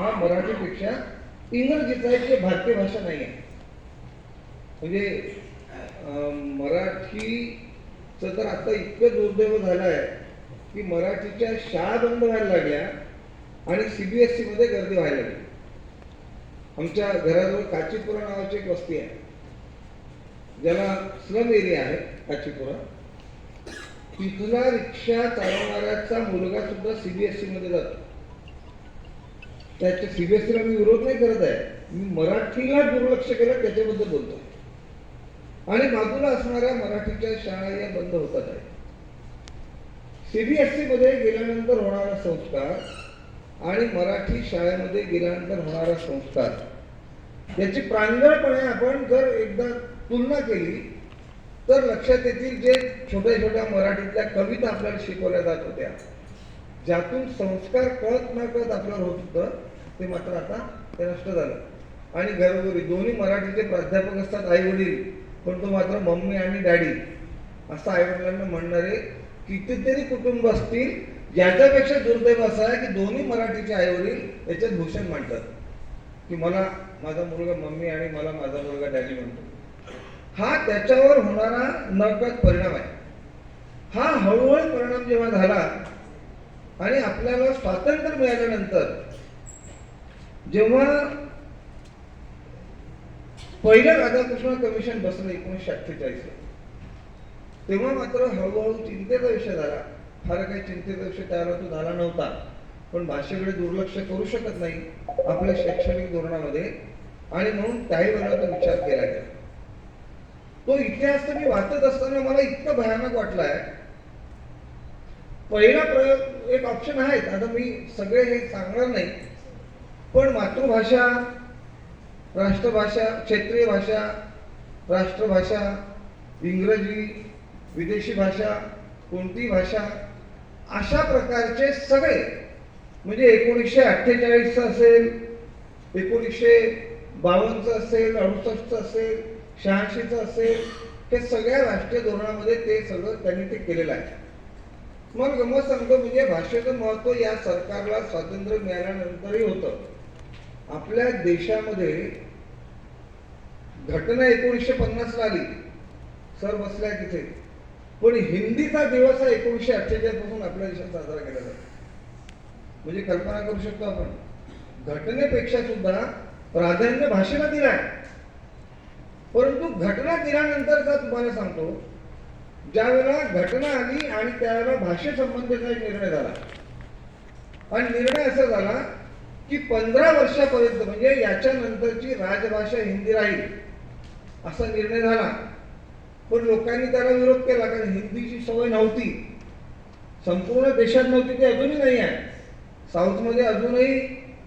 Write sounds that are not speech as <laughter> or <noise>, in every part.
हा मराठीपेक्षा इंग्रजीचा एक भारतीय भाषा नाही आहे म्हणजे मराठीचं तर आता इतकं दुर्दैव झालं आहे की मराठीच्या शाळा बंद व्हायला लागल्या आणि सीबीएसई मध्ये गर्दी व्हायला लागली. आमच्या घराजवळ काचीपुरा नावाची एक वस्ती आहे. ज्याला स्लम एरिया आहे काचीपुरा. तिथला रिक्षा चालवणाऱ्याचा मुलगा सुद्धा सीबीएसई मध्ये जातो. त्याच्या सीबीएसईला मी विरोध नाही करत आहे. मी मराठीला दुर्लक्ष केलं त्याच्याबद्दल बोलतो. आणि बाजूला असणाऱ्या मराठीच्या शाळा या बंद होतात आहे सीबीएसई मध्ये गेल्यानंतर होणारा संस्कार आणि मराठी शाळेमध्ये गेल्यानंतर होणारा संस्कार याची प्रांगणपणे आपण जर एकदा तुलना केली तर लक्षात येतील जे छोट्या छोट्या मराठीतल्या कविता आपल्याला शिकवल्या जात होत्या. ज्यातून संस्कार कळत न कळत आपल्यावर होत होतं ते मात्र आता ते नष्ट झालं. आणि घरोघरी दोन्ही मराठीचे प्राध्यापक असतात आई वडील पण तो मात्र मम्मी आणि डॅडी. असं आई वडिलांना म्हणणारे कितीतरी कुटुंब असतील याच्यापेक्षा दुर्दैव असं आहे की दोन्ही मराठीचे आई वडील याच्यात भूषण मांडतात. की मला माझा मुलगा मम्मी आणि मला माझा मुलगा डॅडी म्हणतो. हा त्याच्यावर होणारा नकळत परिणाम आहे. हा हळूहळू परिणाम जेव्हा झाला आणि आपल्याला स्वातंत्र्य मिळाल्यानंतर जेव्हा पहिलं राधाकृष्ण कमिशन बसलं एकोणीसशे अठ्ठेचाळीस तेव्हा मात्र हळूहळू चिंतेचा विषय झाला. फार काही चिंतेचा विषय तयार तो झाला नव्हता. पण भाषेकडे दुर्लक्ष करू शकत नाही आपल्या शैक्षणिक धोरणामध्ये आणि म्हणून त्याही वेळेला तो विचार केला गेला. तो इतिहास मी वाचत असताना मला इतकं भयानक वाटलाय. पहिला प्रयोग एक ऑप्शन आहेत. आता मी सगळे हे सांगणार नाही. पण मातृभाषा राष्ट्रभाषा क्षेत्रीय भाषा राष्ट्रभाषा इंग्रजी विदेशी भाषा कोणती भाषा अशा प्रकारचे सगळे म्हणजे एकोणीसशे अठ्ठेचाळीसचं असेल एकोणीसशे बावन्नचं असेल अडुसष्टचं असेल शहाऐंशीचं असेल हे सगळ्या राष्ट्रीय धोरणामध्ये ते सगळं त्यांनी ते केलेलं आहे. मग गमत सांगतो म्हणजे भाषेचं महत्त्व या सरकारला स्वातंत्र्य मिळाल्यानंतरही होतं. आपल्या देशामध्ये घटना एकोणीसशे पन्नास आली सर बसल्या तिथे. पण हिंदीचा दिवस हा एकोणीसशे अठ्ठेचाळीसपासून आपल्या देशात साजरा केला जातो. म्हणजे कल्पना करू शकतो आपण. घटनेपेक्षा सुद्धा प्राधान्य भाषेला दिलाय. परंतु घटना दिल्यानंतरचा तुम्हाला सांगतो ज्यावेळेला घटना आली आणि त्यावेळेला भाषेसंबंधीचा एक निर्णय झाला. आणि निर्णय असा झाला की पंधरा वर्षापर्यंत म्हणजे याच्या नंतरची राजभाषा हिंदी राहील असा निर्णय झाला. पण लोकांनी त्याला विरोध केला कारण हिंदीची सवय नव्हती. संपूर्ण देशात नव्हती ती अजूनही नाही आहे. साऊथमध्ये अजूनही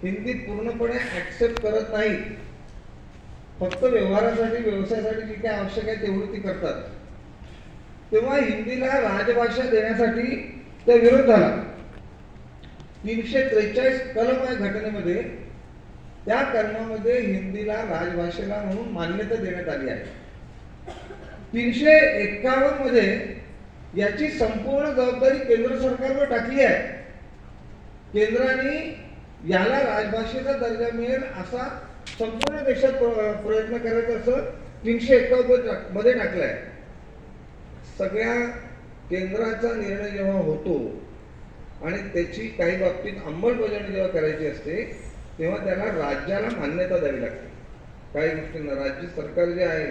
हिंदी पूर्णपणे ऍक्सेप्ट करत नाही. फक्त व्यवहारासाठी व्यवसायासाठी जी काय आवश्यक आहे तेवढी ती करतात. तेव्हा हिंदीला राजभाषा देण्यासाठी त्या विरोध झाला. तीनशे त्रेचाळीस कलम आहे घटनेमध्ये त्या कलमामध्ये हिंदीला राजभाषेला म्हणून मान्यता देण्यात आली आहे. तीनशे एक्कावन्नमध्ये याची संपूर्ण जबाबदारी केंद्र सरकारवर टाकली आहे. केंद्राने याला राजभाषेचा दर्जा मिळेल असा संपूर्ण देशात प्र- प्रयत्न करायचा असं तीनशे एक्कावन्नमध्ये टाकलाय. सगळ्या केंद्राचा निर्णय जेव्हा होतो आणि त्याची काही बाबतीत अंमलबजावणी जेव्हा करायची असते तेव्हा त्याला राज्याला मान्यता द्यावी लागते. काही गोष्टींना राज्य सरकार जे आहे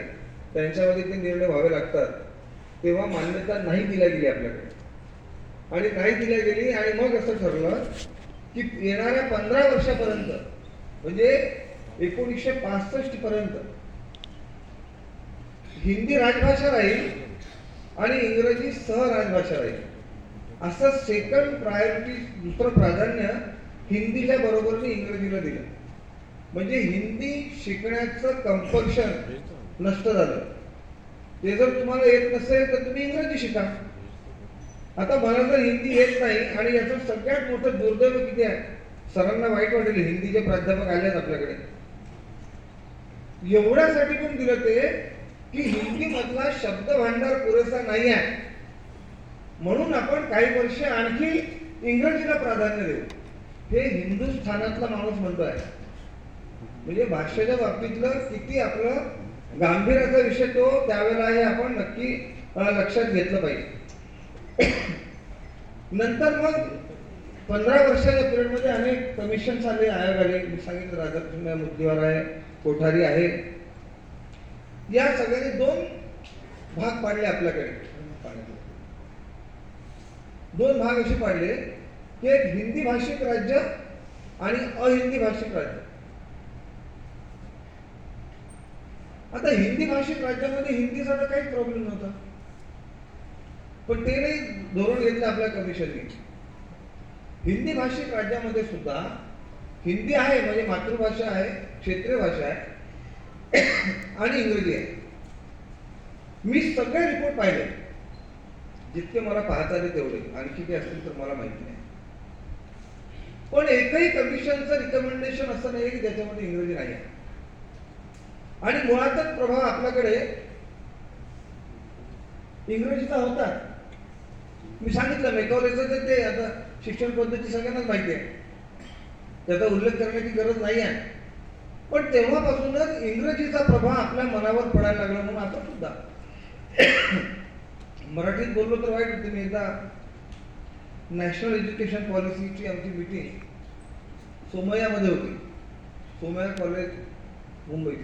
त्यांच्यामध्ये ते निर्णय व्हावे लागतात. तेव्हा मान्यता नाही दिल्या गेली आपल्याकडे. आणि नाही दिल्या गेली आणि मग असं ठरलं की येणाऱ्या पंधरा वर्षापर्यंत म्हणजे एकोणीसशे पासष्ट पर्यंत हिंदी राजभाषा राहील आणि इंग्रजी सहराजभाषा राहील. असं सेकंड प्रायोरिटी दुसरं प्राधान्य हिंदीच्या बरोबरीने इंग्रजीला दिलं. म्हणजे हिंदी शिकण्याचं कंपल्शन नष्ट झालं. ते जर तुम्हाला येत नसेल तर तुम्ही इंग्रजी शिका. आता मला जर हिंदी येत नाही आणि याचं सगळ्यात मोठं दुर्दैव किती आहे? सरांना वाईट वाटेल हिंदीचे प्राध्यापक आलेत आपल्याकडे. एवढ्यासाठी पण दिलं ते की हिंदी मधला शब्द भांडार पुरेसा नाही आहे. म्हणून आपण काही वर्ष आणखी इंग्रजीला प्राधान्य देऊ. हे हिंदुस्थानातला माणूस म्हणतोय म्हणजे भाषेच्या बाबतीतलं किती आपलं गांभीर्याचा विषय तो त्यावेळेला हे आपण नक्की लक्षात घेतलं पाहिजे. नंतर मग पंधरा वर्षाच्या पिरियडमध्ये अनेक कमिशन्स आले आयोग आले. मी सांगितलं राधाकृष्ण मुद्देवार आहे कोठारी आहे. या सगळ्यांनी दोन भाग पाडले आपल्याकडे. दोन भाग असे पाडले. की एक हिंदी भाषिक राज्य आणि अहिंदी भाषिक राज्य. आता हिंदी भाषिक राज्यामध्ये हिंदीचा तर काहीच प्रॉब्लेम नव्हता. पण ते नाही धोरण घेतलं आपल्या कमिशनने हिंदी भाषिक राज्यामध्ये सुद्धा हिंदी आहे म्हणजे मातृभाषा आहे क्षेत्रीय भाषा आहे <coughs> आणि इंग्रजी आहे. मी सगळे रिपोर्ट पाहिले. जितके मला पाहता आले तेवढे. आणखी काही असतील तर मला माहिती नाही. पण एकही कमिशनचं रिकमेंडेशन असं नाही की ज्याच्यामध्ये इंग्रजी नाही आहे आणि मुळातच प्रभाव आपल्याकडे इंग्रजीचा होता. मी सांगितलं मेकॉलेजचं तर ते आता शिक्षण पद्धती सगळ्यांनाच माहिती आहे. त्याचा उल्लेख करण्याची गरज नाही आहे. पण तेव्हापासूनच इंग्रजीचा प्रभाव आपल्या मनावर पडायला लागला म्हणून आता सुद्धा. मराठीत बोललो तर वाईट होते. मी एकदा नॅशनल एज्युकेशन पॉलिसीची आमची मिटिंग सोमयामध्ये होती. सोमया कॉलेज मुंबईत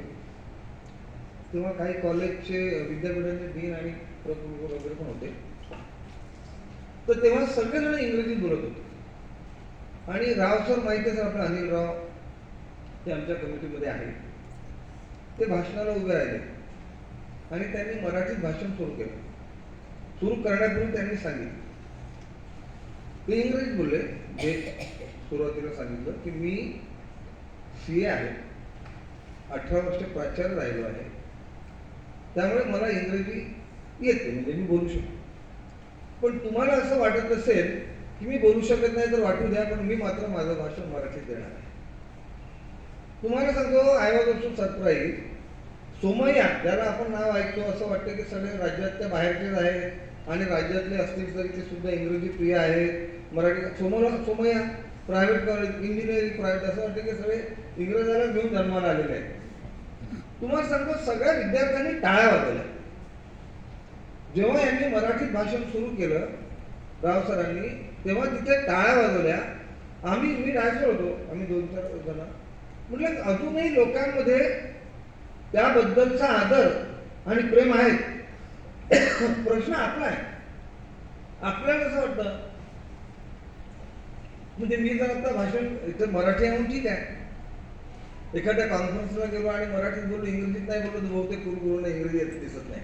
तेव्हा काही कॉलेजचे विद्यापीठाचे डीन आणि प्रकुल वगैरे पण होते. तर तेव्हा सगळेजण इंग्रजीत बोलत होते. आणि राव सर माहिती आहे आपला अनिल राव ते आमच्या कमिटीमध्ये आहे ते भाषणाला उभे राहिले. आणि त्यांनी मराठीत भाषण सुरू केलं. सुरू करण्यापूर्वी त्यांनी सांगितलं. ते इंग्रजीत बोलले जे सुरुवातीला सांगितलं की मी सी ए आहे अठरा वर्ष प्राचार्य राहिलो आहे. त्यामुळे मला इंग्रजी येते म्हणजे मी बोलू शकतो. पण तुम्हाला असं वाटत असेल की मी बोलू शकत नाही तर वाटू द्या पण मी मात्र माझं भाषण मराठीत देणार आहे. तुम्हाला सांगतो I was also surprise. Somaiya ज्याला आपण नाव ऐकतो असं वाटतं की सगळे राज्यातल्या बाहेरचेच आहेत. आणि राज्यातले असतील तरी ते सुद्धा इंग्रजी प्रिय आहेत Marathi Somla Somaiya private college engineering private असं वाटतं की सगळे इंग्रजाला घेऊन जन्माला आलेले आहेत. तुम्हाला सांगतो सगळ्या विद्यार्थ्यांनी टाळ्या वाजवल्या. जेव्हा यांनी मराठीत भाषण सुरू केलं राव सरांनी तेव्हा तिथे टाळ्या वाजवल्या. आम्ही मी डायसर होतो आम्ही दोन चार जण. म्हटलं अजूनही लोकांमध्ये त्याबद्दलचा आदर आणि प्रेम आहेत प्रश्न आपला आहे. आपल्याला कसं वाटतं म्हणजे मी जर आता भाषण इथं मराठी आहे ठीक आहे. एखाद्या कॉन्फरन्सला गेलो आणि मराठीत बोललो इंग्रजीत नाही बोललो तर बहुतेक कुरु गुरुंना इंग्रजी येत दिसत नाही.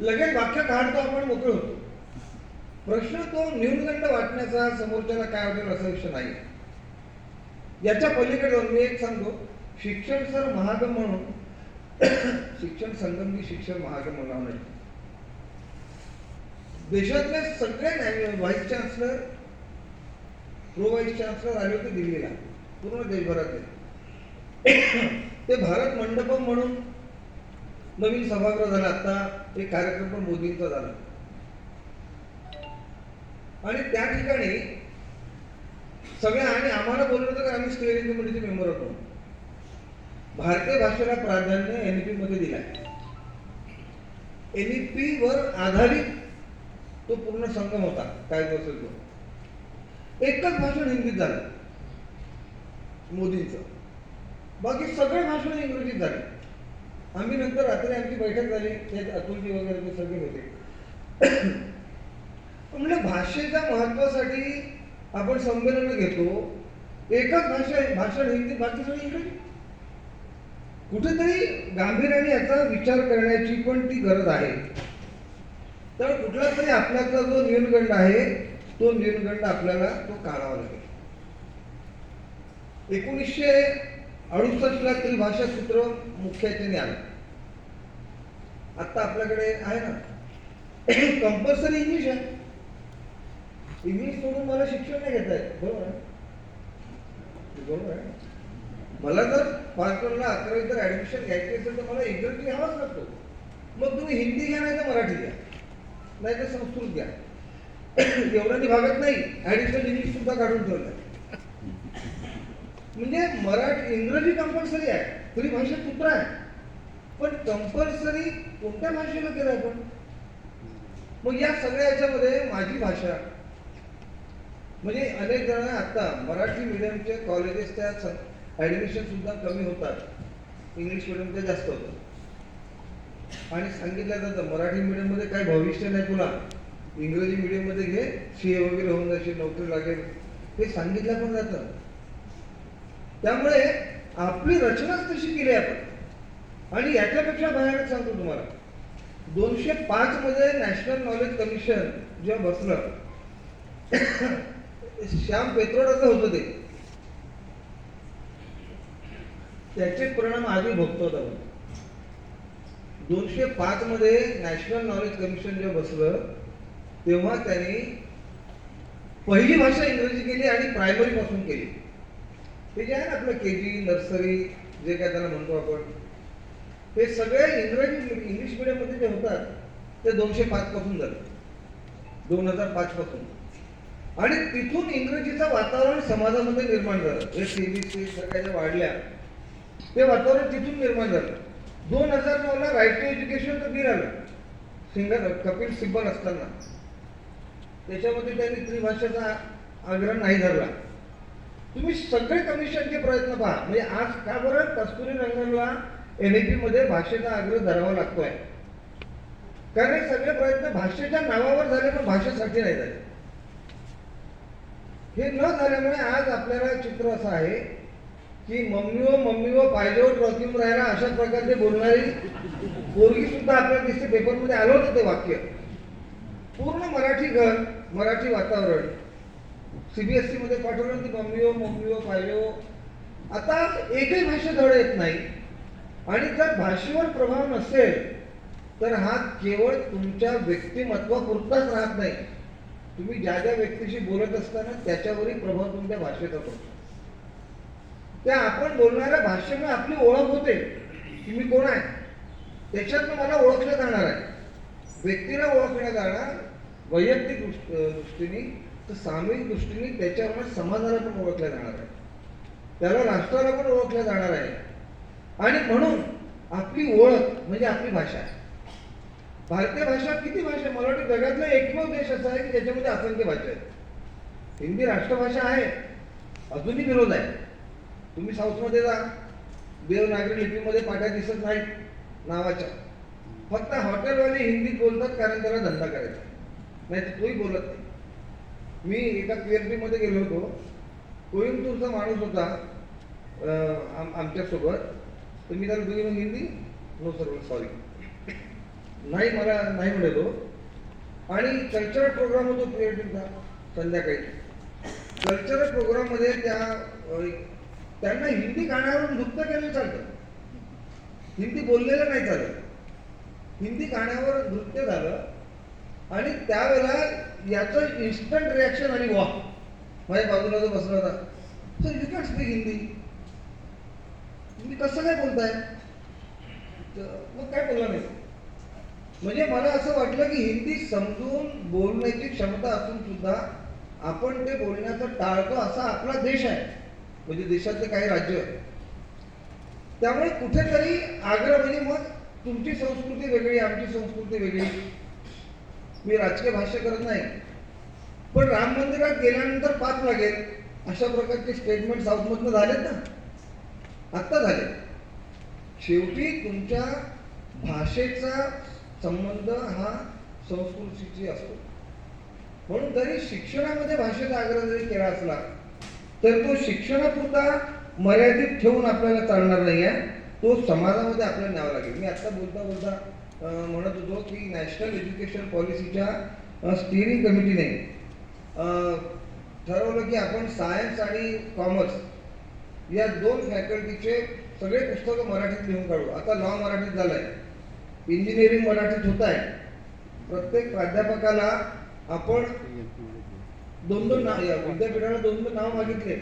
लगेच वाक्य काढतो आपण मोकळे होतो. प्रश्न तो न्यूनगंड वाटण्याचा समोरच्याला काय वाटेल असा विषय नाही याच्या पलीकडे जाऊन मी एक सांगतो शिक्षण सर महाग म्हणून शिक्षण संगमनी शिक्षण महागम म्हणावं नाही. देशातले सगळे vice chancellor pro vice chancellor आले होते दिल्लीला पूर्ण देशभरातले. ते भारत मंडपम म्हणून नवीन सभागृह झाला. आता एक कार्यक्रम पण मोदींचा झाला. आणि त्या ठिकाणी सगळ्या आणि आम्हाला बोललं होतं की आम्ही स्टेअरिंग कमिटीचे मेंबर होतो. भारतीय भाषेला प्राधान्य एनईपी मध्ये दिलाय. पी वर आधारित तो पूर्ण संगम होता काय असेल तो एकच भाषण हिंदीत झालं. मोदींचं. बाकी सगळे भाषण इंग्रजीत झाले. आम्ही नंतर रात्री आमची बैठक झाली त्यात अतुलजी वगैरे ते सगळे होते. <coughs> म्हणजे भाषेच्या महत्वासाठी आपण संमेलन घेतो. एकच भाषा भाषण हिंदी बाकी सगळी इंग्रजी. कुठेतरी गांभीर्याने याचा विचार करण्याची पण ती गरज आहे. तर कुठला तरी आपल्याचा जो न्यूनगंड आहे तो न्यूनगंड आपल्याला तो काढावा लागेल. एकोणीसशे अडुसष्टला त्रिभाषा सूत्र मुख्याचे आलं. आता आपल्याकडे आहे ना. <clears throat> कंपल्सरी इंग्लिश आहे. इंग्लिश सोडून मला शिक्षण नाही घेता येत. बरोबर आहे? बरोबर आहे? मला जर पाचवरला अकरावी जर ऍडमिशन घ्यायची असेल तर मला इंग्रजी घ्यावाच लागतो मग तुम्ही हिंदी घ्या नाही तर मराठी घ्या. नाही तर संस्कृत घ्या. <coughs> एवढ्यानी भागत नाही. ॲडिशनल इंग्लिश सुद्धा काढून ठेवलं म्हणजे मराठी इंग्रजी कंपल्सरी आहे. तरी भाषेत कुत्रा आहे. पण कंपल्सरी कोणत्या भाषेला केलं आपण? मग या सगळ्या याच्यामध्ये माझी भाषा. म्हणजे अनेक जण आता मराठी मिडियमचे कॉलेजेसच्या ऍडमिशन सुद्धा कमी होतात. इंग्लिश मिडियमचे जास्त होतं आणि सांगितलं जातं मराठी मिडियममध्ये काही भविष्य नाही तुला. इंग्रजी मिडियममध्ये घे सी ए वगैरे होऊन जायची नोकरी लागेल. हे सांगितलं पण जातं. त्यामुळे आपली रचनाच तशी केली आहे आपण. आणि याच्यापेक्षा भयानक सांगतो तुम्हाला. दोनशे पाच मध्ये नॅशनल नॉलेज कमिशन जेव्हा बसलं <coughs> श्याम पेत्रोडाचं होतं ते. त्याचे परिणाम आधी भोगतो आपण दोनशे पाच मध्ये नॅशनल नॉलेज कमिशन जेव्हा बसलं तेव्हा त्यांनी पहिली भाषा इंग्रजी केली आणि प्रायमरी पासून केली. ते जे आहे ना आपलं के जी नर्सरी जे काय त्याला म्हणतो आपण ते सगळे इंग्रजी इंग्लिश मिडियममध्ये जे होतात ते दोनशे पाच पासून झाले. दोन हजार पाच पासून. आणि तिथून इंग्रजीचं वातावरण समाजामध्ये निर्माण झालं. हे सी सगळ्या ज्या वाढल्या ते वातावरण तिथून निर्माण झालं. दोन हजार नऊला राईट टू एज्युकेशन बिल आलं. सिंगर कपिल सिब्बल असताना. त्याच्यामध्ये त्यांनी त्रिभाषेचा आग्रह नाही धरला. तुम्ही सगळे कमिशनचे प्रयत्न पहा. म्हणजे आज का बरं कस्तुरी रंगनला ए पीमध्ये भाषेचा आग्रह धरावा लागतोय? कारण हे सगळे प्रयत्न भाषेच्या नावावर झाले पण भाषेसाठी नाही झाले. हे न झाल्यामुळे आज आपल्याला चित्र असं आहे की मम्मी व मम्मी व पाहिजे ट्रॉफीम राहिला अशा प्रकारचे बोलणारी पोरगी सुद्धा आपल्याला दिसते. पेपरमध्ये आलं होतं ते वाक्य. पूर्ण मराठी घर मराठी वातावरण. सीबीएसई मध्ये पाठवलं ती मम्मी हो मम्मी हो पाहिजे हो आता एकही भाषा धड येत नाही. आणि जर भाषेवर प्रभाव नसेल तर हा केवळ तुमच्या व्यक्तिमत्वापुरताच राहत नाही. तुम्ही ज्या ज्या व्यक्तीशी बोलत असताना त्याच्यावरही प्रभाव तुमच्या भाषेचा पडतो त्या आपण बोलणाऱ्या भाषेमुळे आपली ओळख होते. की मी कोण आहे? त्याच्यातनं मला ओळखलं जाणार आहे. व्यक्तीला ओळखलं जाणार वैयक्तिक दृष्ट- दृष्टीने तर सामूहिक दृष्टीने त्याच्यावर समाजाला पण ओळखलं जाणार आहे. त्याला राष्ट्राला पण ओळखलं जाणार आहे. आणि म्हणून आपली ओळख म्हणजे आपली भाषा. आहे भारतीय भाषा किती भाषा आहे? मला वाटतं जगातला एकमेव देश असा आहे की ज्याच्यामध्ये असंख्य भाषा आहेत. हिंदी राष्ट्रभाषा आहे. अजूनही विरोध आहे. तुम्ही साऊथमध्ये जा. देवनागरी लिपीमध्ये पाट्या दिसत नाहीत नावाच्या. फक्त हॉटेलवाले हिंदीत बोलतात कारण त्याला धंदा करायचा. नाही तर तोही बोलत नाही. मी एका पीएचडीमध्ये गेलो होतो. कोईमतूरचा माणूस होता आम- आमच्यासोबत. तर मी त्याला बघितलं हिंदी नो सर सॉरी नाही मला नाही म्हणत तो. आणि कल्चरल प्रोग्राम होतो पीएचडीचा संध्याकाळी. कल्चरल प्रोग्राममध्ये त्या त्यांना हिंदी गाण्यावरून नृत्य केलं चालतं. हिंदी बोललेलं नाही चालत. हिंदी गाण्यावर नृत्य झालं आणि त्यावेळेला याचं इन्स्टंट रिॲक्शन आणि वा माझ्या बाजूला जो बसला होता sir you can speak Hindi तुम्ही कसं काय बोलताय? तर मग काय बोलला नाही. म्हणजे मला असं वाटलं की हिंदी समजून बोलण्याची क्षमता असून सुद्धा आपण ते बोलण्याचं टाळतो असा आपला देश आहे. म्हणजे देशातले काही राज्य. त्यामुळे कुठेतरी आग्रह म्हणजे मग तुमची संस्कृती वेगळी आमची संस्कृती वेगळी. मी राजकीय भाष्य करत नाही. पण राम मंदिरात गेल्यानंतर पाच लागेल अशा प्रकारचे स्टेटमेंट साऊथमधनं झालेत ना? आत्ता झाले. शेवटी तुमच्या भाषेचा संबंध हा संस्कृतीशी असतो. म्हणून जरी शिक्षणामध्ये भाषेचा आग्रह जरी केला असला तर तो शिक्षणापुरता मर्यादित ठेवून आपल्याला चालणार नाही आहे. तो समाजामध्ये आपल्याला न्यावा लागेल. मी आता बोलता बोलता म्हणत होतो की नॅशनल एज्युकेशन पॉलिसीच्या स्टिअरिंग कमिटीने ठरवलं की आपण सायन्स आणि कॉमर्स या दोन फॅकल्टीचे सगळे पुस्तकं मराठीत लिहून काढू. आता लॉ मराठीत झालं आहे इंजिनिअरिंग मराठीत होत आहे. प्रत्येक प्राध्यापकाला आपण दोन दोन नाव या विद्यापीठाला दोन दोन नाव मागितले.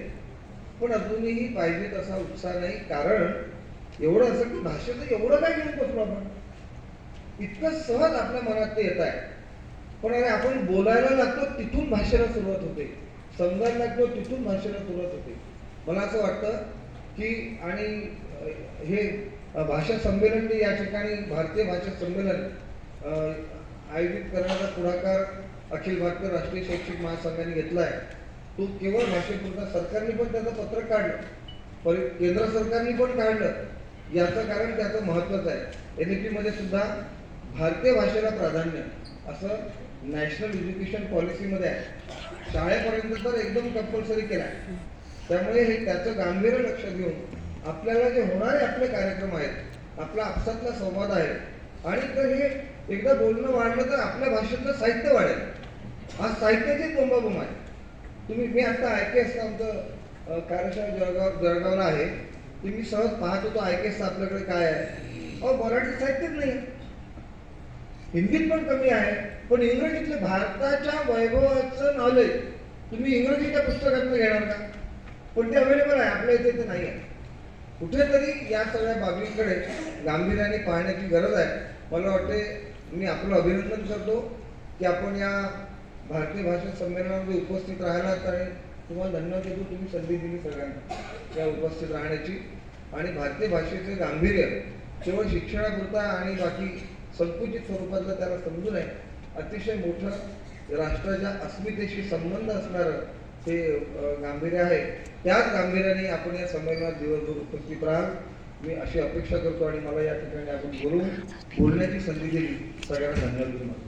पण अजूनही पाहिजे तसा उत्साह नाही. कारण एवढं असं की भाषेचं एवढं काय घेऊन बसलो आपण? इतकं सहज आपल्या मनात ते येत आहे. पण अरे आपण बोलायला लागतो तिथून भाषेला सुरुवात होते. समजायला लागतो तिथून भाषेला सुरुवात होते. मला असं वाटतं की आणि हे भाषा संमेलन या ठिकाणी भारतीय भाषा संमेलन आयोजित करण्याचा पुढाकार अखिल भारतीय राष्ट्रीय शैक्षणिक महासंघाने घेतला आहे तो केवळ भाषेपुरता सरकारने पण त्याचं पत्रक काढलं. परि केंद्र सरकारने पण काढलं. याचं कारण त्याचं महत्त्वाचं आहे. एन ई पीमध्ये सुद्धा भारतीय भाषेला प्राधान्य असं नॅशनल एज्युकेशन पॉलिसीमध्ये आहे. शाळेपर्यंत तर एकदम कंपल्सरी केलं आहे. त्यामुळे हे त्याचं गांभीर्य लक्ष घेऊन आपल्याला जे होणारे आपले कार्यक्रम आहेत आपला आपसातला संवाद आहे आणि तर हे एकदा बोलणं वाढलं तर आपल्या भाषेतलं साहित्य वाढेल. हा साहित्याची बोंबाबोंब आहे. तुम्ही मी आता आय के आमचं कार्यशाळा जळगाव जळगावला आहे. ते मी सहज पाहत होतो आय के आपल्याकडे काय आहे. अहो मराठी साहित्यच नाही. हिंदीत पण कमी आहे पण इंग्रजीतलं भारताच्या वैभवाचं नॉलेज तुम्ही इंग्रजीच्या पुस्तकातनं घेणार का? पण ते अवेलेबल आहे आपल्या इथे ते नाही आहे. कुठेतरी या सगळ्या बाबींकडे गांभीर्याने पाहण्याची गरज आहे. मला वाटते मी आपलं अभिनंदन करतो की आपण या भारतीय भाषा संमेलनामध्ये उपस्थित राहिलात आणि तुम्हाला धन्यवाद देतो तुम्ही संधी दिली सगळ्यांना या उपस्थित राहण्याची. आणि भारतीय भाषेचे गांभीर्य केवळ शिक्षणापुरता आणि बाकी संकुचित स्वरूपातलं त्याला समजू नये अतिशय मोठं राष्ट्राच्या अस्मितेशी संबंध असणारं हे गांभीर्य आहे. त्याच गांभीर्याने आपण या संमेलनात दिवसभर उपस्थित राहाल. मी अशी अपेक्षा करतो आणि मला या ठिकाणी आपण बोलून बोलण्याची संधी दिली. सगळ्यांना धन्यवाद देतो